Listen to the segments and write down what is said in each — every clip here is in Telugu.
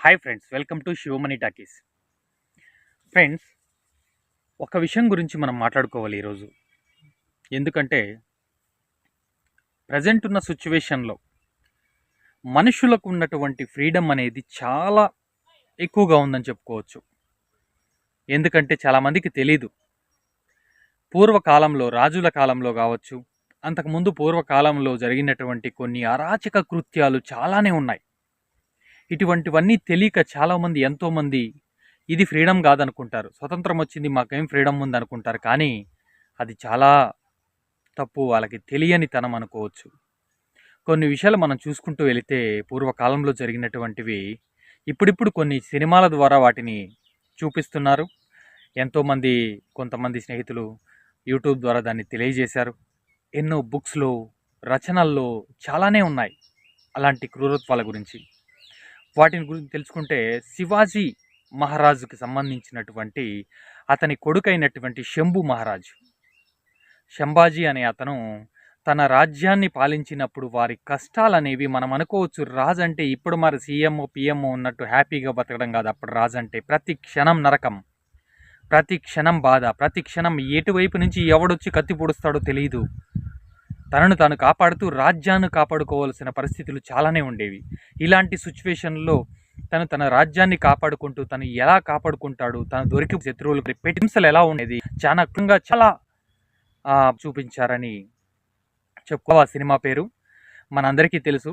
Hi friends welcome to Shivamani talkies friends ఒక విషయం గురించి మనం మాట్లాడుకోవాలి ఈరోజు. ఎందుకంటే ప్రజెంట్ ఉన్న సిచ్యువేషన్లో మనుషులకు ఉన్నటువంటి ఫ్రీడమ్ అనేది చాలా ఎక్కువగా ఉందని చెప్పుకోవచ్చు. ఎందుకంటే చాలామందికి తెలీదు. పూర్వకాలంలో రాజుల కాలంలో కావచ్చు అంతకుముందు పూర్వకాలంలో జరిగినటువంటి కొన్ని అరాచక కృత్యాలు చాలానే ఉన్నాయి. ఇటువంటివన్నీ తెలియక చాలామంది ఎంతోమంది ఇది ఫ్రీడమ్ కాదనుకుంటారు. స్వతంత్రం వచ్చింది మాకేం ఫ్రీడమ్ ఉంది అనుకుంటారు కానీ అది చాలా తప్పు. వాళ్ళకి తెలియని తనం అనుకోవచ్చు. కొన్ని విషయాలు మనం చూసుకుంటూ వెళితే పూర్వకాలంలో జరిగినటువంటివి ఇప్పుడిప్పుడు కొన్ని సినిమాల ద్వారా వాటిని చూపిస్తున్నారు. ఎంతోమంది కొంతమంది స్నేహితులు యూట్యూబ్ ద్వారా దాన్ని తెలియజేశారు. ఎన్నో బుక్స్లో రచనల్లో చాలానే ఉన్నాయి అలాంటి క్రూరత్వాల గురించి. వాటిని గురించి తెలుసుకుంటే శివాజీ మహారాజుకి సంబంధించినటువంటి అతని కొడుకైనటువంటి శంభు మహారాజు. శంభాజీ అనే అతను తన రాజ్యాన్ని పాలించినప్పుడు వారి కష్టాలు అనేవి మనం అనుకోవచ్చు రాజు అంటే ఇప్పుడు మరి సీఎం పిఎంఓ ఉన్నట్టు హ్యాపీగా బతకడం కాదు అప్పుడు రాజు అంటే ప్రతి క్షణం నరకం ప్రతి క్షణం బాధ ప్రతి క్షణం ఎటువైపు నుంచి ఎవడొచ్చి కత్తి పొడుస్తాడో తెలియదు తనను తాను కాపాడుతూ రాజ్యాన్ని కాపాడుకోవాల్సిన పరిస్థితులు చాలానే ఉండేవి. ఇలాంటి సిచ్యువేషన్లో తను తన రాజ్యాన్ని కాపాడుకుంటూ తను ఎలా కాపాడుకుంటాడు తను దొరికి శత్రువులు పెట్టింసలు ఎలా ఉండేది చాలా క్లుంగా చాలా చూపించారని చెప్పుకో. సినిమా పేరు మనందరికీ తెలుసు.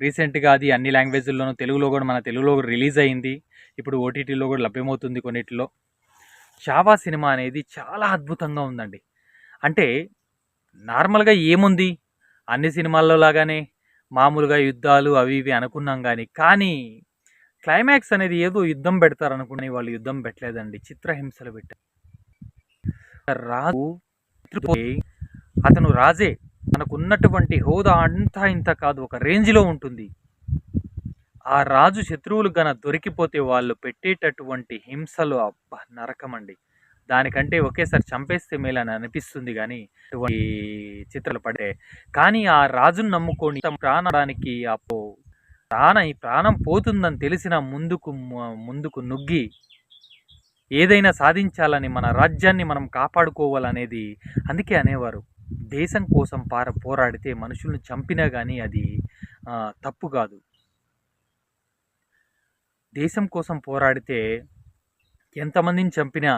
రీసెంట్గా అది అన్ని లాంగ్వేజ్ల్లోనూ తెలుగులో కూడా మన తెలుగులో కూడా రిలీజ్ అయింది. ఇప్పుడు ఓటీటీలో కూడా లభ్యమవుతుంది కొన్నిటిలో. చావా సినిమా అనేది చాలా అద్భుతంగా ఉందండి. అంటే నార్మల్గా ఏముంది? అన్ని సినిమాల్లో లాగానే మామూలుగా యుద్ధాలు అవి ఇవి అనుకున్నాం కానీ కానీ క్లైమాక్స్ అనేది ఏదో యుద్ధం పెడతారు అనుకునే వాళ్ళు యుద్ధం పెట్టలేదండి. చిత్రహింసలు పెట్టారు రాజు అతను రాజే. తనకు ఉన్నటువంటి హోదా అంతా ఇంత కాదు ఒక రేంజ్లో ఉంటుంది. ఆ రాజు శత్రువులు గన దొరికిపోతే వాళ్ళు పెట్టేటటువంటి హింసలు అబ్బా నరకమండి. దానికంటే ఒకేసారి చంపేస్తే మేలని అనిపిస్తుంది కానీ ఇటువంటి చిత్రాలు పడే. కానీ ఆ రాజును నమ్ముకొని తమ ప్రాణానికి అప్పో ప్రాణ ఈ ప్రాణం పోతుందని తెలిసిన ముందుకు ముందుకు నుగ్గి ఏదైనా సాధించాలని మన రాజ్యాన్ని మనం కాపాడుకోవాలనేది అందుకే అనేవారు. దేశం కోసం పార పోరాడితే మనుషుల్ని చంపినా కానీ అది తప్పు కాదు. దేశం కోసం పోరాడితే ఎంతమందిని చంపినా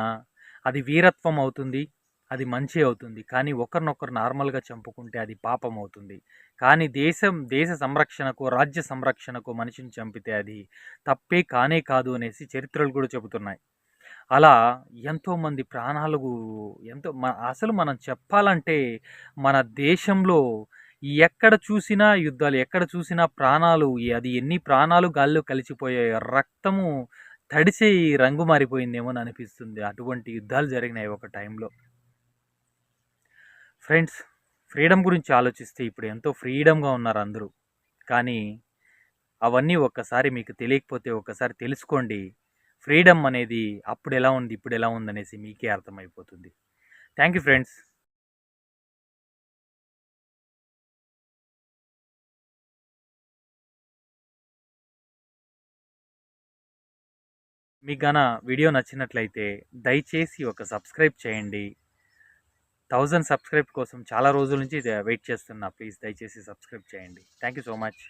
అది వీరత్వం అవుతుంది అది మంచి అవుతుంది. కానీ ఒకరినొకరు నార్మల్గా చంపుకుంటే అది పాపం అవుతుంది. కానీ దేశం దేశ సంరక్షణకు రాజ్య సంరక్షణకు మనిషిని చంపితే అది తప్పే కానే కాదు అనేసి చరిత్రలు కూడా చెబుతున్నాయి. అలా ఎంతోమంది ప్రాణాలు ఎంతో మన అసలు మనం చెప్పాలంటే మన దేశంలో ఎక్కడ చూసినా యుద్ధాలు ఎక్కడ చూసినా ప్రాణాలు అది ఎన్ని ప్రాణాలు గాల్లో కలిసిపోయాయో రక్తము తడిసి రంగు మారిపోయిందేమో అని అనిపిస్తుంది. అటువంటి యుద్ధాలు జరిగినాయి ఒక టైంలో. ఫ్రెండ్స్ ఫ్రీడమ్ గురించి ఆలోచిస్తే ఇప్పుడు ఎంతో ఫ్రీడమ్గా ఉన్నారు అందరూ. కానీ అవన్నీ ఒక్కసారి మీకు తెలియకపోతే ఒక్కసారి తెలుసుకోండి. ఫ్రీడమ్ అనేది అప్పుడు ఎలా ఉంది ఇప్పుడు ఎలా ఉంది అనేసి మీకే అర్థమైపోతుంది. Thank you friends. మీకు గాన వీడియో నచ్చినట్లయితే దయచేసి ఒక సబ్స్క్రైబ్ చేయండి. థౌజండ్ సబ్స్క్రైబ్ కోసం చాలా రోజుల నుంచి వెయిట్ చేస్తున్నా. ప్లీజ్ దయచేసి సబ్స్క్రైబ్ చేయండి. Thank you so much.